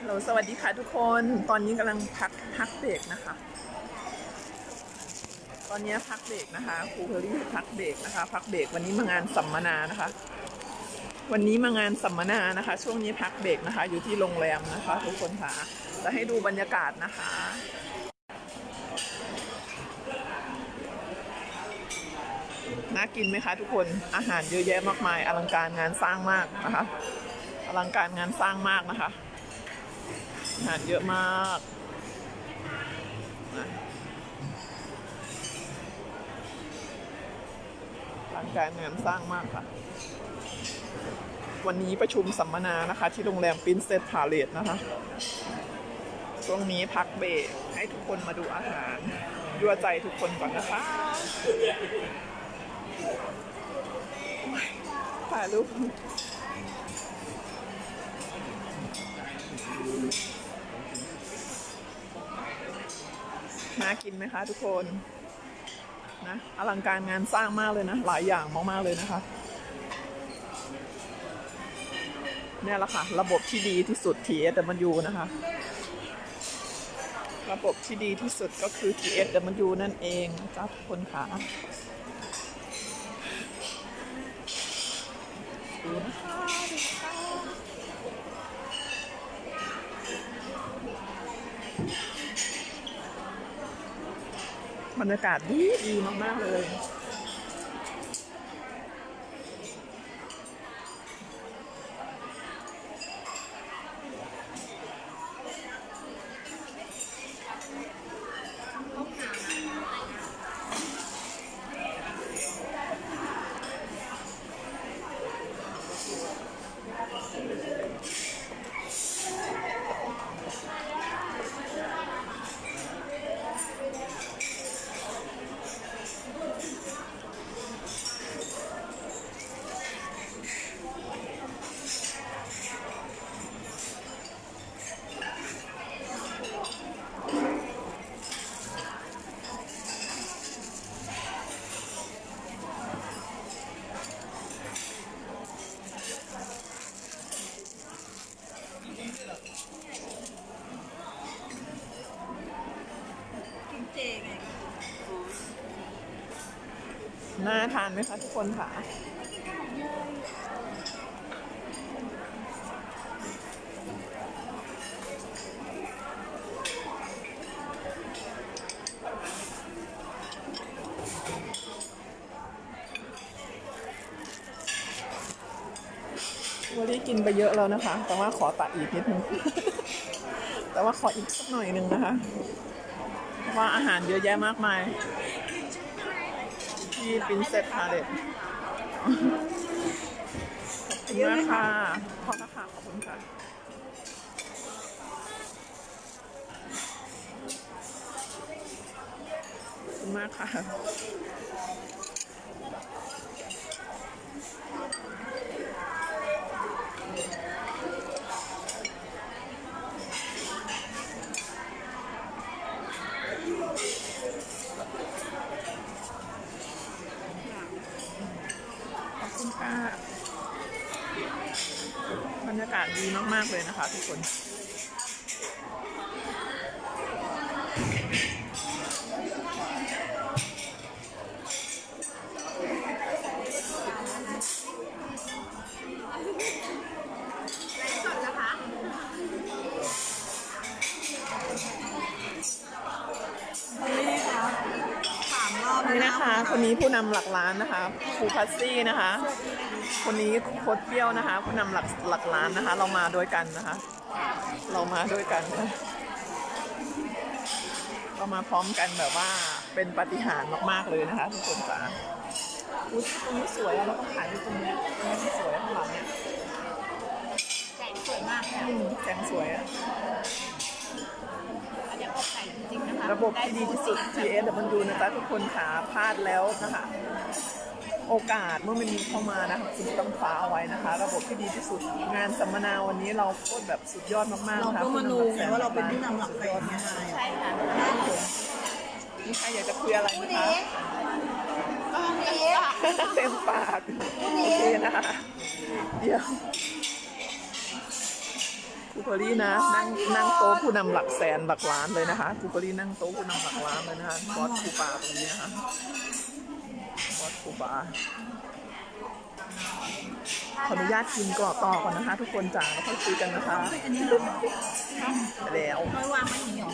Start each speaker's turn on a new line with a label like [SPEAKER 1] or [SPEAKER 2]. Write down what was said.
[SPEAKER 1] ฮัลโหลสวัสดีค่ะทุกคน ตอนนี้กำลังพักพักเบรกนะคะ ตอนนี้พักเบรกนะคะครูเพอรี่พักเบรกนะคะ พักเบรกวันนี้มางานสัมมนานะคะ วันนี้มางานสัมมนานะคะ ช่วงนี้พักเบรกนะคะ อยู่ที่โรงแรมนะคะ ทุกคนค่ะจะให้ดูบรรยากาศนะคะน่ากินไหมคะทุกคนอาหารเยอะแยะมากมาย อลังการงานสร้างมากนะคะ อลังการงานสร้างมากนะคะ อาหารเยอะมากนะอลังการงานสร้างมากค่ะ วันนี้ประชุมสัมมนานะคะ ที่โรงแรมปินเซตพาเลตนะคะ ช่วงนี้พักเบรกให้ทุกคนมาดูอาหารยั่วใจทุกคนก่อนนะคะถ่ายรูป น่ากินไหมคะทุกคนนะอลังการงานสร้างมากเลยนะ หลายอย่างมากๆเลยนะคะเนี่ยแหละค่ะ ระบบที่ดีที่สุด TSW นะคะ ระบบที่ดีที่สุดก็คือ TSW นั่นเองจ้าทุกคนค่ะดูนะคะ บรรยากาศดีดีมาก ๆ เลย
[SPEAKER 2] น่า
[SPEAKER 1] ทานไหมคะทุกคนค่ะวันนี้กินไปเยอะแล้วนะคะ แต่ว่าขอตัดอีกนิดนึง แต่ว่าขออีกสักหน่อยหนึ่งนะคะ เพราะว่าอาหารเยอะแยะมากมาย ที่ปินเซตพาเลตขอบคุณมากค่ะ ขอบคุณค่ะ ขอบคุณค่ะ ขอบคุณมากค่ะ ขอบคุณค่ะบรรยากาศดีมาก ๆ เลยนะคะทุกคน
[SPEAKER 2] ค
[SPEAKER 1] นนี้ผู้นำหลักล้านนะคะครูพัซซี่นะคะ คนนี้โคตรเปรี้ยวนะคะ ผู้นำหลักหลักล้านนะคะ เรามาด้วยกันนะคะ เรามาด้วยกันเรามาพร้อมกันแบบว่าเป็นปฏิหารมากๆเลยนะคะทุกคนค่ะอุ้ยตรงนี้สวยอะเราต้องถ่ายที่ตรงนี้ตรงนี้สวยข้างหลังเนี่ย
[SPEAKER 2] ไก่สวยมากค่ะ
[SPEAKER 1] แสงสวยอะ
[SPEAKER 2] ริงๆนะคะ
[SPEAKER 1] ระบบที่ดีที่สุด GSW นะจ๊ะทุกคนค่ะพลาดแล้วนะคะโอกาสเมื่อมันมีเข้ามานะคะคุณต้องคว้าเอาไว้นะคะ ระบบที่ดีที่สุด งานสัมมนาวันนี้เราโคตรแบบสุดยอดมากๆ
[SPEAKER 3] เรา
[SPEAKER 1] นะคะ
[SPEAKER 3] ก็มาดูไงว่าเราเป็นผู้นำหลักแสนไง
[SPEAKER 2] ใช่ค่ะ
[SPEAKER 1] มีใครอยากจะคุยอะไรไหมคะ
[SPEAKER 2] ก็มีค่ะ
[SPEAKER 1] เต็มปากโอเคนะคะเดี๋ยว คูเปอรี่นะนั่งนั่งโต๊ะผู้นำหลักแสนหลักล้านเลยนะคะคูเปอรี่นั่งโต๊ะผู้นำหลักล้านเลยนะคะบอสคูปาตรงนี้นะคะบอสคูปาขออนุญาตกินกรอบต่อก่อนนะคะ ทุกคนจ๋าแล้วค่อยคุยกันนะคะแล้ว
[SPEAKER 2] น้อยวางไม่หนีหรอ